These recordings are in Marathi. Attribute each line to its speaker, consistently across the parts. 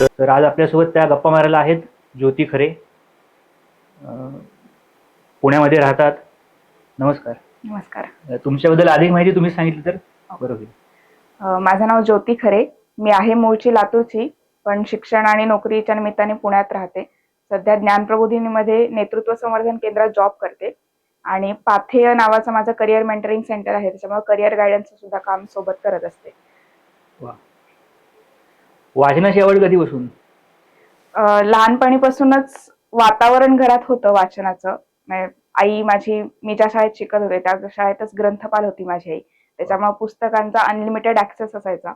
Speaker 1: तर आज आपल्यासोबत त्या गप्पा मारायला आहेत ज्योती खरे. पुण्यामध्ये राहतात. नमस्कार.
Speaker 2: नमस्कार.
Speaker 1: तुमच्याबद्दल अधिक माहिती तुम्ही सांगितली तर बरं होईल.
Speaker 2: अ, माझं नाव ज्योती खरे. मी आहे मूळची लातूरची पण शिक्षण आणि नोकरीच्या निमित्ताने पुण्यात राहते. सध्या ज्ञानप्रबोधिनीमध्ये नेतृत्व संवर्धन केंद्रात जॉब करते. आणि पाथेय नावाचं माझं करिअर मेंटरिंग सेंटर आहे. त्याच्यामुळे करिअर गायडन्सचं सुद्धा काम सोबत करत असते.
Speaker 1: वाचनाची आवड कधी बसून?
Speaker 2: लहानपणीपासूनच वातावरण घरात होतं वाचनाचं. म्हणजे आई माझी मी ज्या शाळेत शिकत होते त्या शाळेतच ग्रंथपाल होती माझी आई. त्याच्यामुळे पुस्तकांचा अनलिमिटेड ऍक्सेस असायचा.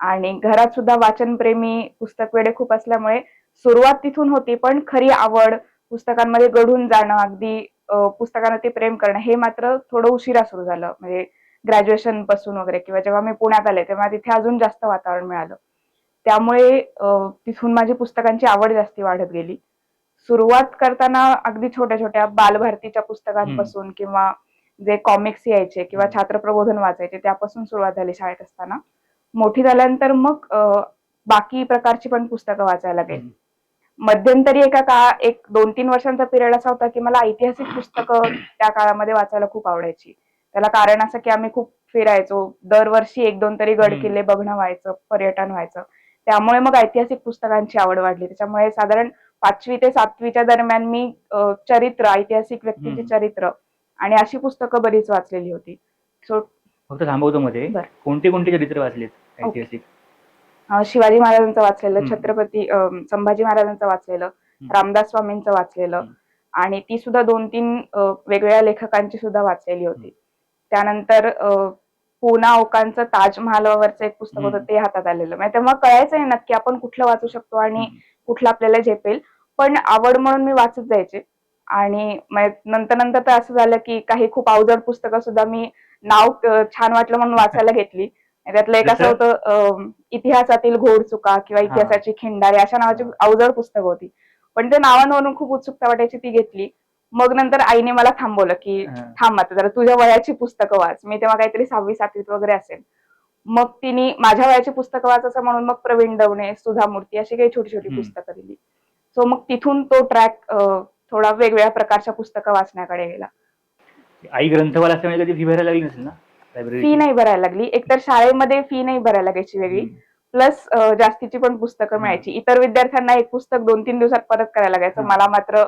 Speaker 2: आणि घरात सुद्धा वाचनप्रेमी पुस्तक वेडे खूप असल्यामुळे सुरुवात तिथून होती पण खरी आवड पुस्तकांमध्ये घडून जाणं अगदी पुस्तकांवरती प्रेम करणं हे मात्र थोडं उशिरा सुरू झालं. म्हणजे ग्रॅज्युएशनपासून वगैरे किंवा जेव्हा मी पुण्यात आले तेव्हा तिथे अजून जास्त वातावरण मिळालं. त्यामुळे तिथून माझी पुस्तकांची आवड जास्ती वाढत गेली. सुरुवात करताना अगदी छोट्या छोट्या बालभारतीच्या पुस्तकांपासून किंवा जे कॉमिक्स यायचे किंवा. छात्र प्रबोधन वाचायचे त्यापासून सुरुवात झाली शाळेत असताना. मोठी झाल्यानंतर मग बाकी प्रकारची पण पुस्तकं वाचायला लागेल. मध्यंतरी एका काळा एक दोन तीन वर्षांचा पिरियड असा होता की मला ऐतिहासिक पुस्तकं त्या काळामध्ये वाचायला खूप आवडायची. त्याला कारण असं की आम्ही खूप फिरायचो. दरवर्षी एक दोन तरी गड. किल्ले बघणं व्हायचं पर्यटन व्हायचं. त्यामुळे मग ऐतिहासिक पुस्तकांची आवड वाढली त्याच्यामुळे साधारण पाचवी ते सातवीच्या दरम्यान मी चरित्र ऐतिहासिक व्यक्तीची. चरित्र आणि अशी पुस्तकं बरीच वाचलेली होती सो
Speaker 1: फक्त थांबवतो मध्ये. कोणते कोणते चरित्र वाचलेत ऐतिहासिक
Speaker 2: शिवाजी महाराजांचं वाचलेलं. छत्रपती संभाजी महाराजांचं वाचलेलं रामदास स्वामींचं वाचलेलं. आणि ती सुद्धा दोन तीन वेगवेगळ्या लेखकांची सुद्धा वाचलेली होती त्यानंतर पुना ओकांचं ताजमहालावरचं एक पुस्तक होतं. ते हातात आलेलं म्हणजे तेव्हा कळायचं नाही नक्की आपण कुठलं वाचू शकतो आणि. कुठलं आपल्याला झेपेल पण आवड म्हणून मी वाचत जायचे आणि नंतर नंतर तर असं झालं की काही खूप अवजड पुस्तकं सुद्धा मी नाव छान वाटलं म्हणून वाचायला घेतली त्यातलं एक असं? होतं इतिहासातील घोडचुका किंवा
Speaker 1: हा.
Speaker 2: इतिहासाची खिंडारी अशा नावाची. अवजड पुस्तकं होती पण ते नावांवरून खूप उत्सुकता वाटायची ती घेतली मग नंतर आईने मला थांबवलं की. थांब आता जरा तुझ्या वयाची पुस्तकं वाच. मी तेव्हा काहीतरी सहावी सातवीत वगैरे असेल. मग तिने माझ्या वयाची पुस्तकं वाच असं म्हणून मग प्रवीण दवणे सुधा मूर्ती अशी काही छोटी छोटी. पुस्तकं दिली. सो मग तिथून तो ट्रॅक थोडा वेगवेगळ्या प्रकारच्या पुस्तकं वाचण्याकडे गेला.
Speaker 1: आई ग्रंथवाला असल्यामुळे कधी फी भरायला लागली नसेल ना?
Speaker 2: फी नाही भरायला लागली. एकतर शाळेमध्ये फी नाही भरायला लागायची वेगळी. प्लस जास्तीची पण पुस्तकं. मिळायची. इतर विद्यार्थ्यांना एक पुस्तक दोन तीन दिवसात परत करायला लागायचं. मला मात्र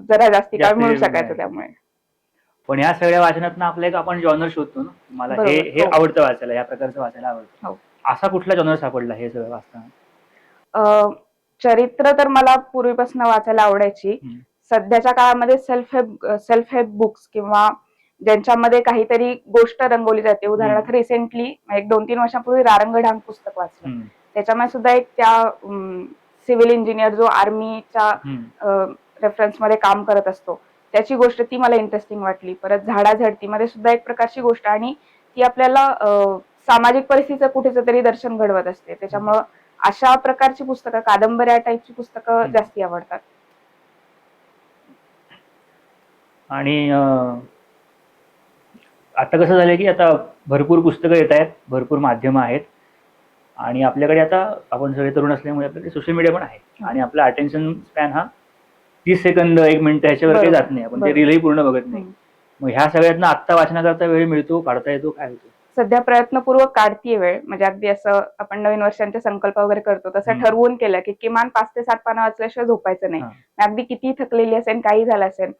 Speaker 2: जरा जास्ती मिळू
Speaker 1: वेळ
Speaker 2: शकायचं. त्यामुळे
Speaker 1: पण ह्या सगळ्या वाचनातनं आपला एक आपण जॉनर शोधतो ना मला हे
Speaker 2: बरोबर,
Speaker 1: हे
Speaker 2: हो.
Speaker 1: आवडतं वाचायला या प्रकारचं वाचायला आवडतं
Speaker 2: हो.
Speaker 1: असा कुठला जॉनर सापडला हे सगळं वाचताना
Speaker 2: अं, चरित्र तर मला पूर्वीपासून वाचायला आवडायची
Speaker 1: हम्म.
Speaker 2: सध्याच्या काळामध्ये self help self help books किंवा ज्यांच्यामध्ये काहीतरी गोष्ट रंगवली जाते उदाहरणार्थ रिसेंटली एक दोन तीन वर्षापूर्वी रारंग ढांग पुस्तक वाचलं
Speaker 1: हम्म.
Speaker 2: त्याच्यामध्ये सुद्धा एक त्या सिव्हिल इंजिनियर जो आर्मीच्या
Speaker 1: हम्म.
Speaker 2: मध्ये काम करत असतो. त्याची गोष्ट ती मला इंटरेस्टिंग वाटली. परत झाडाझडतीमध्ये सुद्धा एक प्रकारची गोष्ट आणि ती आपल्याला सामाजिक परिस्थितीचं कुठेच तरी दर्शन घडवत असते. त्याच्यामुळं अशा प्रकारची पुस्तकं कादंबऱ्या टाईपची पुस्तकं. जास्ती आवडतात.
Speaker 1: आणि आता कसं झालंय की आता भरपूर पुस्तकं येत आहेत भरपूर माध्यमं आहेत. आणि आपल्याकडे आता आपण सगळे तरुण असल्यामुळे आपल्याकडे सोशल मीडिया पण आहे. आणि आपला अटेन्शन स्पॅन हा तीस सेकंद एक मिनिट ह्याच्यावर काही. जात नाही आपण ते. रीलही पूर्ण बघत नाही. मग ह्या सगळ्यातनं आत्ता वाचनाकरता वेळ मिळतो काढता येतो काय होतो
Speaker 2: सध्या प्रयत्नपूर्वक काढतीये वेळ म्हणजे अगदी असं आपण नवीन वर्षांचे संकल्प वगैरे करतो तसं. ठरवून केलं की किमान पाच ते सात पानं वाचल्याशिवाय झोपायचं नाही अगदी किती थकलेली असेल काही झालं असेल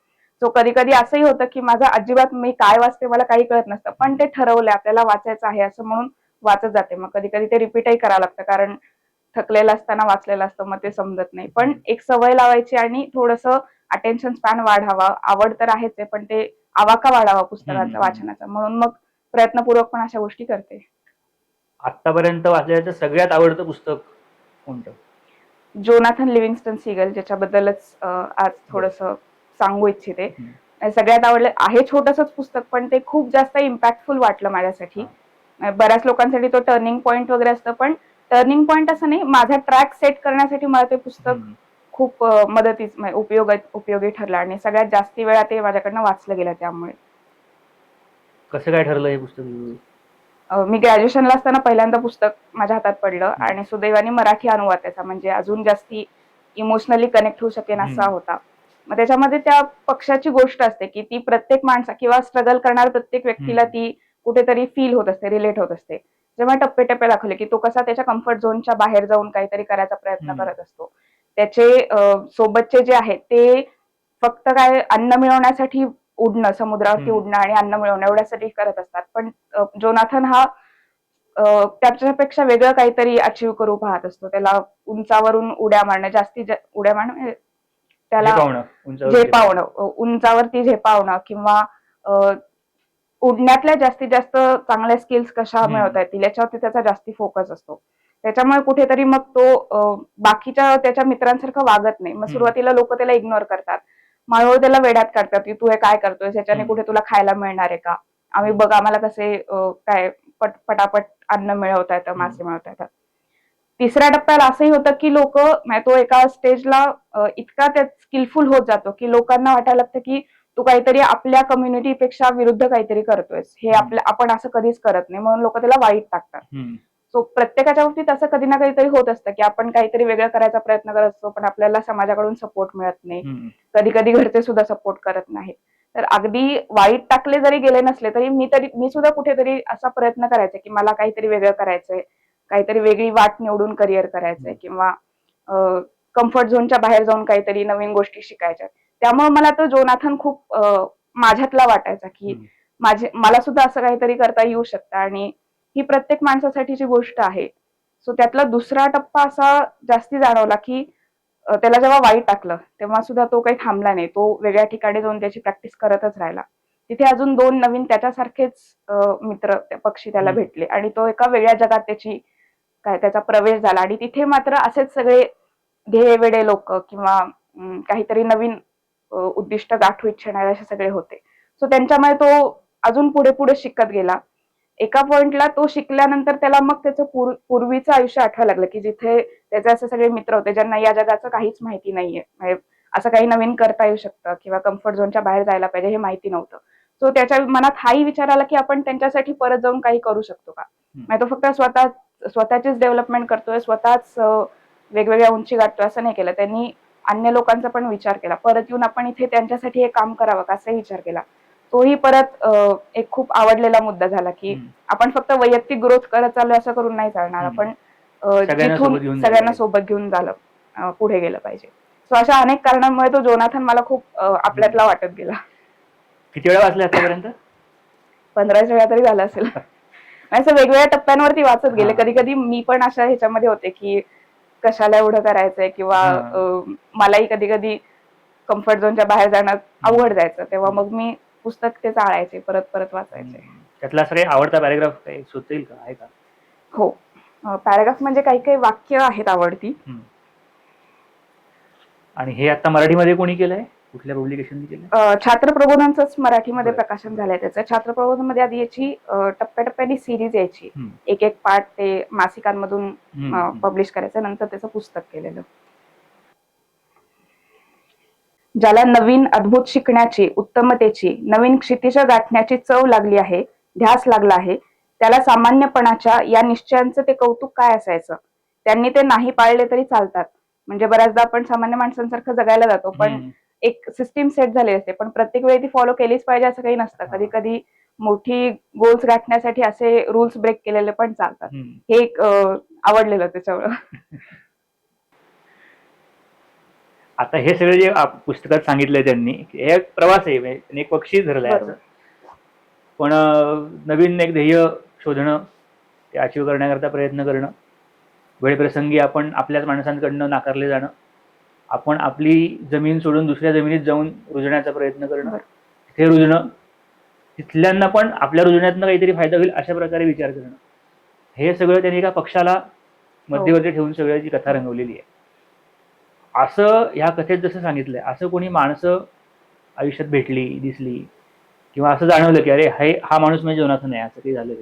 Speaker 2: सो कधी कधी असंही होतं की माझं अजिबात मी काय वाचते मला काही कळत नसतं पण ते ठरवलंय आपल्याला वाचायचं आहे असं म्हणून वाचत जाते मग कधी कधी ते रिपीटही करावं लागतं कारण थकलेलं असताना वाचलेलं असतं मग ते समजत नाही. पण एक सवय लावायची आणि थोडस अटेन्शन स्पॅन वाढावा. आवड तर आहेच आहे पण ते आवाका वाढावा पुस्तकाचा. वाचनाचा. म्हणून मग प्रयत्नपूर्वक पण अशा गोष्टी करते.
Speaker 1: आतापर्यंत वाचल्याचं सगळ्यात आवडतं पुस्तक कोणतं?
Speaker 2: जोनाथन लिव्हिंगस्टन सिगल ज्याच्याबद्दलच आज थोडस सांगू इच्छिते. सगळ्यात आवडलं आहे छोटसच पुस्तक पण ते खूप जास्त इम्पॅक्टफुल वाटलं माझ्यासाठी. बऱ्याच लोकांसाठी तो टर्निंग पॉईंट वगैरे असतं पण टर्निंग पॉईंट असं नाही माझा ट्रॅक सेट करण्यासाठी मला ते पुस्तक. खूप मदतीच म्हणजे उपयोग उपयोगी ठरलं आणि सगळ्यात जास्ती वेळा ते माझ्याकडनं वाचलं गेलं त्यामुळे
Speaker 1: कसं काय ठरलं हे पुस्तक
Speaker 2: मी ग्रॅज्युएशनला असताना पहिल्यांदा पुस्तक माझ्या हातात पडलं आणि सुदैवाने मराठी अनुवाद त्याचा म्हणजे अजून जास्ती इमोशनली कनेक्ट होऊ शकेन असा. होता मग त्याच्यामध्ये त्या पक्षाची गोष्ट असते की ती प्रत्येक माणसा किंवा स्ट्रगल करणाऱ्या प्रत्येक व्यक्तीला. ती कुठेतरी फील होत असते रिलेट होत असते जेव्हा टप्पे दाखवले की तो कसा त्याच्या कम्फर्ट झोनच्या बाहेर जाऊन काहीतरी करायचा प्रयत्न. करत असतो त्याचे सोबतचे जे आहेत ते फक्त काय अन्न मिळवण्यासाठी उडणं समुद्रावरती. उडणं आणि अन्न मिळवणं एवढ्यासाठी करत असतात पण जोनाथन हा त्याच्यापेक्षा वेगळं काहीतरी अचीव करू पाहत असतो त्याला उंचावरून उड्या मारणं जास्तीत जा- उड्या मारणं म्हणजे त्याला
Speaker 1: झेपावणं,
Speaker 2: उंचावरती झेपावणं किंवा अ, उडण्यातल्या जास्तीत जास्त चांगल्या स्किल्स कशा. मिळवता येतील? याच्यावरती त्याचा जास्ती फोकस असतो. त्याच्यामुळे कुठेतरी मग तो बाकीच्या त्याच्या मित्रांसारखं वागत नाही. मग. सुरुवातीला लोक त्याला इग्नोर करतात. माळवळ त्याला वेड्यात काढतात की तू हे काय करतोय ह्याच्याने
Speaker 1: हम्म.
Speaker 2: कुठे तुला खायला मिळणार आहे का? आम्ही बघ आम्हाला कसे काय पट पटापट अन्न मिळवता येतं मासे मिळवता येतात. तिसऱ्या टप्प्याला असंही होतं की लोक तो एका स्टेजला इतका त्यात स्किलफुल होत जातो की लोकांना वाटायला लागतं की तू काहीतरी आपल्या कम्युनिटीपेक्षा विरुद्ध काहीतरी करतोयस. हे. आपल्या आपण असं कधीच करत नाही. म्हणून लोक त्याला वाईट टाकतात. सो प्रत्येकाच्या बाबतीत असं कधी ना कधीतरी होत असतं की आपण काहीतरी वेगळं करायचा प्रयत्न करत असतो पण आपल्याला समाजाकडून सपोर्ट मिळत नाही. कधी कधी घरचे सुद्धा सपोर्ट करत नाहीत. तर अगदी वाईट टाकले जरी गेले नसले तरी मी तरी मी सुद्धा कुठेतरी असा प्रयत्न करायचा की मला काहीतरी वेगळं करायचंय. काहीतरी वेगळी वाट निवडून करिअर करायचंय किंवा कम्फर्ट झोनच्या बाहेर जाऊन काहीतरी नवीन गोष्टी शिकायच्या. त्यामुळे मला तो जोनाथन खूप माझ्यातला वाटायचा की. माझे मला सुद्धा असं काहीतरी करता येऊ शकतं. आणि ही प्रत्येक माणसासाठीची गोष्ट आहे सो त्यातला दुसरा टप्पा असा जास्ती जाणवला की त्याला जेव्हा वाईट टाकलं तेव्हा सुद्धा तो काही थांबला नाही. तो वेगळ्या ठिकाणी जाऊन त्याची प्रॅक्टिस करतच राहिला. तिथे अजून दोन नवीन त्याच्यासारखेच मित्र पक्षी त्याला. भेटले. आणि तो एका वेगळ्या जगात त्याची काय त्याचा प्रवेश झाला. आणि तिथे मात्र असेच सगळे ध्येयवेडे लोक किंवा काहीतरी नवीन उद्दिष्ट गाठू इच्छिणारे असे सगळे होते. सो त्यांच्यामुळे तो अजून पुढे पुढे शिकत गेला. एका पॉइंटला तो शिकल्यानंतर त्याला मग त्याचं पूर- पूर्वीचं आयुष्य आठवायला लागलं की जिथे त्याचे असे सगळे मित्र होते ज्यांना या जगाचं काहीच माहिती नाहीये. म्हणजे असं काही नवीन करता येऊ शकतं किंवा कम्फर्ट झोनच्या बाहेर जायला पाहिजे हे माहिती नव्हतं. सो त्याच्या मनात हाही विचार आला की आपण त्यांच्यासाठी परत जाऊन काही करू शकतो का? म्हणजे तो फक्त स्वतः स्वतःचीच डेव्हलपमेंट करतोय स्वतःच वेगवेगळ्या उंची गाठतोय असं नाही केलं. त्यांनी अन्य लोकांचा पण विचार केला परत येऊन आपण इथे त्यांच्यासाठी हे काम करावं का असाही विचार केला तोही परत एक खूप आवडलेला मुद्दा झाला की. आपण फक्त वैयक्तिक ग्रोथ करत चाललोय असं करून नाही चालणार. आपण अं,
Speaker 1: सगळ्यांना
Speaker 2: जिथून
Speaker 1: सोबत घेऊन जायला
Speaker 2: सगळ्यांना
Speaker 1: पाहिजे.
Speaker 2: सोबत घेऊन झालं पुढे गेलं पाहिजे सो अशा अनेक कारणांमुळे तो जोनाथन मला खूप आपल्यातला वाटत गेला
Speaker 1: किती वेळा वाचले आतापर्यंत
Speaker 2: पंधराच वेळा तरी झालं असेल असं वेगवेगळ्या टप्प्यांवरती वाचत गेले. कधी कधी मी पण अशा ह्याच्यामध्ये होते की कशाला एवढं करायचंय किंवा. अं, मलाही कधी कधी कम्फर्ट झोनच्या बाहेर जाणं अवघड जायचं. तेव्हा मग मी पुस्तक ते चाळायचे परत परत वाचायचे.
Speaker 1: त्यातला काही आवडता पॅराग्राफ काही सुचता येईल का? आहे का?
Speaker 2: हो. पॅराग्राफ म्हणजे काही काही वाक्य आहेत आवडती.
Speaker 1: आणि हे आता मराठीमध्ये कोणी केलंय? कुठल्या पब्लिकेशनने
Speaker 2: अं, छात्र प्रबोधनचंच मराठीमध्ये
Speaker 1: बरं.
Speaker 2: प्रकाशन झालंय त्याचं छात्र प्रबोधनमध्ये आधी याची अं, टप्प्याटप्प्याने सिरीज यायची
Speaker 1: हम्म.
Speaker 2: एक एक पार्ट ते मासिकांमधून
Speaker 1: हम्म.
Speaker 2: पब्लिश करायचं नंतर त्याचं पुस्तक केलेलं ज्याला नवीन अद्भुत शिकण्याची उत्तमतेची नवीन क्षितिज गाठण्याची चव लागली आहे ध्यास लागला आहे त्याला सामान्यपणाच्या या निश्चयांचं ते कौतुक काय असायचं त्यांनी ते नाही पाळले तरी चालतात म्हणजे बऱ्याचदा आपण सामान्य माणसांसारखं जगायला जातो पण
Speaker 1: हम्म.
Speaker 2: एक सिस्टीम सेट झाली असते. पण प्रत्येक वेळी ती फॉलो केलीच पाहिजे असं काही नसतं. कधी कधी मोठी गोल्स गाठण्यासाठी असे रुल्स ब्रेक केलेले पण चालतात. हे एक आवडलेलं त्याच्यावर.
Speaker 1: आता हे सगळे जे पुस्तकात सांगितलंय त्यांनी हे एक प्रवास आहे म्हणजे एक पक्षी धरलाय. पण नवीन एक ध्येय शोधणं ते अचीव करण्याकरता प्रयत्न करणं वेळप्रसंगी आपण आपल्याच माणसांकडनं नाकारले जाणं आपण आपली जमीन सोडून दुसऱ्या जमिनीत जाऊन रुजण्याचा प्रयत्न करणं
Speaker 2: बरं.
Speaker 1: तिथे रुजणं तिथल्यांना पण आपल्या रुजण्यातनं काहीतरी फायदा होईल अशा प्रकारे विचार करणं. हे सगळं त्यांनी एका पक्षाला मध्यवर्ती ठेवून सगळ्याची कथा रंगवलेली आहे. असं ह्या कथेत जसं सांगितलंय असं कोणी माणसं आयुष्यात भेटली दिसली किंवा असं जाणवलं की अरे हे हा माणूस म्हणजे जोनाथन आहे असं काही झालं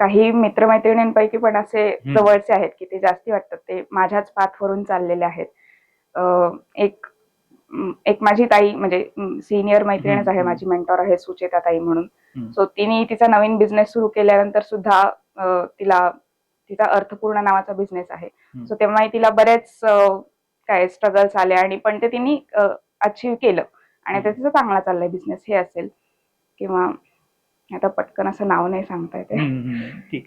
Speaker 2: काही मित्रमैत्रिणींपैकी पण असे. जवळचे आहेत की ते जास्ती वाटतात ते माझ्याच पाथवरून चाललेले आहेत एक एक माझी ताई म्हणजे सिनियर मैत्रीणच आहे. माझी मेंटॉर आहे सुचेता ताई म्हणून. सो तिने तिचा नवीन बिझनेस सुरू केल्यानंतर सुद्धा तिला तिचा अर्थपूर्ण नावाचा बिझनेस आहे. सो तेव्हाही तिला बरेच काय स्ट्रगल्स आले आणि पण ते तिने अचीव्ह केलं आणि ते तिचं चांगला चाललाय बिझनेस हे असेल किंवा आता पटकन असं नाव नाही सांगता येते
Speaker 1: हम्म, ठीक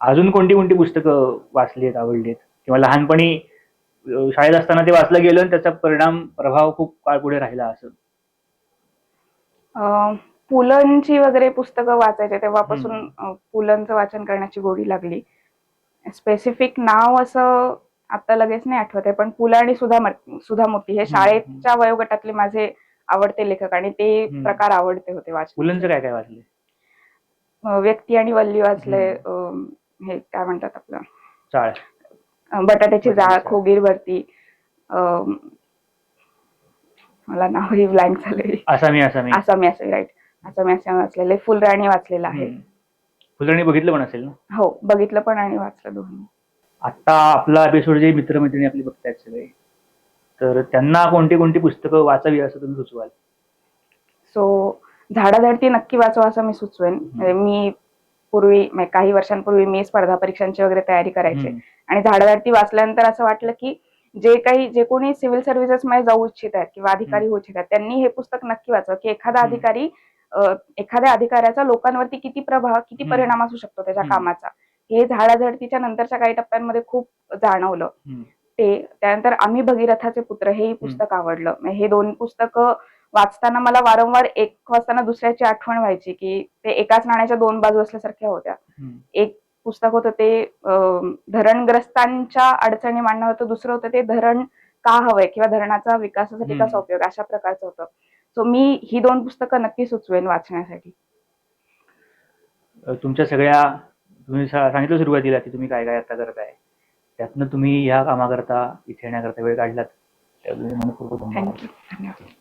Speaker 1: अजून कोणती कोणती पुस्तकं वाचली आहेत आवडली आहेत? किंवा लहानपणी अं, शाळेत असताना ते वाचलं गेलं आणि त्याचा परिणाम प्रभाव खूप काळ पुढे राहिला असं?
Speaker 2: अं, पुलंची वगैरे पुस्तकं वाचायचे तेव्हापासून अं, पुलंचं वाचन करण्याची गोडी लागली. स्पेसिफिक नाव असं आता लगेच नाही आठवत आहे पण पुलं आणि सुधा मर- सुधा मूर्ती हे
Speaker 1: हम्म,
Speaker 2: शाळेच्या वयोगटातले माझे आवडते लेखक आणि ते
Speaker 1: हम्म.
Speaker 2: प्रकार आवडते होते वाचन
Speaker 1: मुलांचं काय काय वाचले
Speaker 2: व्यक्ती आणि वल्ली वाचले अं, हे काय म्हणतात आपलं?
Speaker 1: चाळ.
Speaker 2: अं, बटाट्याची
Speaker 1: बटाट्याची
Speaker 2: जाळ
Speaker 1: जाळ.
Speaker 2: खोगीर भरती अं, मला नावही ब्लँक झाले
Speaker 1: आसामी आसामी.
Speaker 2: आसामी आसामी राईट आसामी आसामी वाचलेले. फुलराणी वाचलेलं आहे.
Speaker 1: हम्म. फुलणी बघितलं पण असेल ना?
Speaker 2: हो बघितलं पण आणि वाचलं दोन्ही.
Speaker 1: आता आपला एपिसोड जे मित्रमैत्रिणी आपली बघतायत सगळे तर त्यांना कोणती कोणती पुस्तकं वाचावी असं तुम्ही सुचवाल
Speaker 2: सो झाडाझडती नक्की वाचवा असं मी सुचवेन म्हणजे मी पूर्वी म्हणजे काही वर्षांपूर्वी मी स्पर्धा परीक्षांची वगैरे तयारी करायची. आणि झाडाझडती वाचल्यानंतर असं वाटलं की जे काही जे कोणी सिव्हिल सर्व्हिसेस मध्ये जाऊ इच्छित आहेत किंवा अधिकारी होऊ इच्छित आहेत त्यांनी हे पुस्तक नक्की वाचावं की एखादा. अधिकारी एखाद्या अधिकाऱ्याचा लोकांवरती किती प्रभाव किती. परिणाम असू शकतो त्याच्या. कामाचा हे झाडाझडतीच्या नंतरच्या काही टप्प्यांमध्ये खूप जाणवलं. ते त्यानंतर आम्ही भगीरथाचे पुत्र हेही पुस्तक आवडलं. हे दोन पुस्तकं वाचताना मला वारंवार एक वाचताना दुसऱ्याची आठवण व्हायची की ते एकाच नाण्याच्या दोन बाजू असल्यासारख्या होत्या. एक पुस्तक होतं ते धरणग्रस्तांच्या अडचणी मांडणं होतं. दुसरं होतं ते धरण का हवंय किंवा धरणाचा विकासासाठी. कसा उपयोग अशा प्रकारचं होतं. सो मी ही दोन पुस्तकं नक्की सुचवेन वाचण्यासाठी.
Speaker 1: तुमच्या सगळ्या तुम्ही सांगितलं सुरुवातीला की तुम्ही काय काय आता करताय. त्यातनं तुम्ही या कामाकरता इथे येण्याकरता वेळ काढलात. त्याबद्दल मनपूर्वक धन्यवाद.
Speaker 2: थँक्यू. धन्यवाद.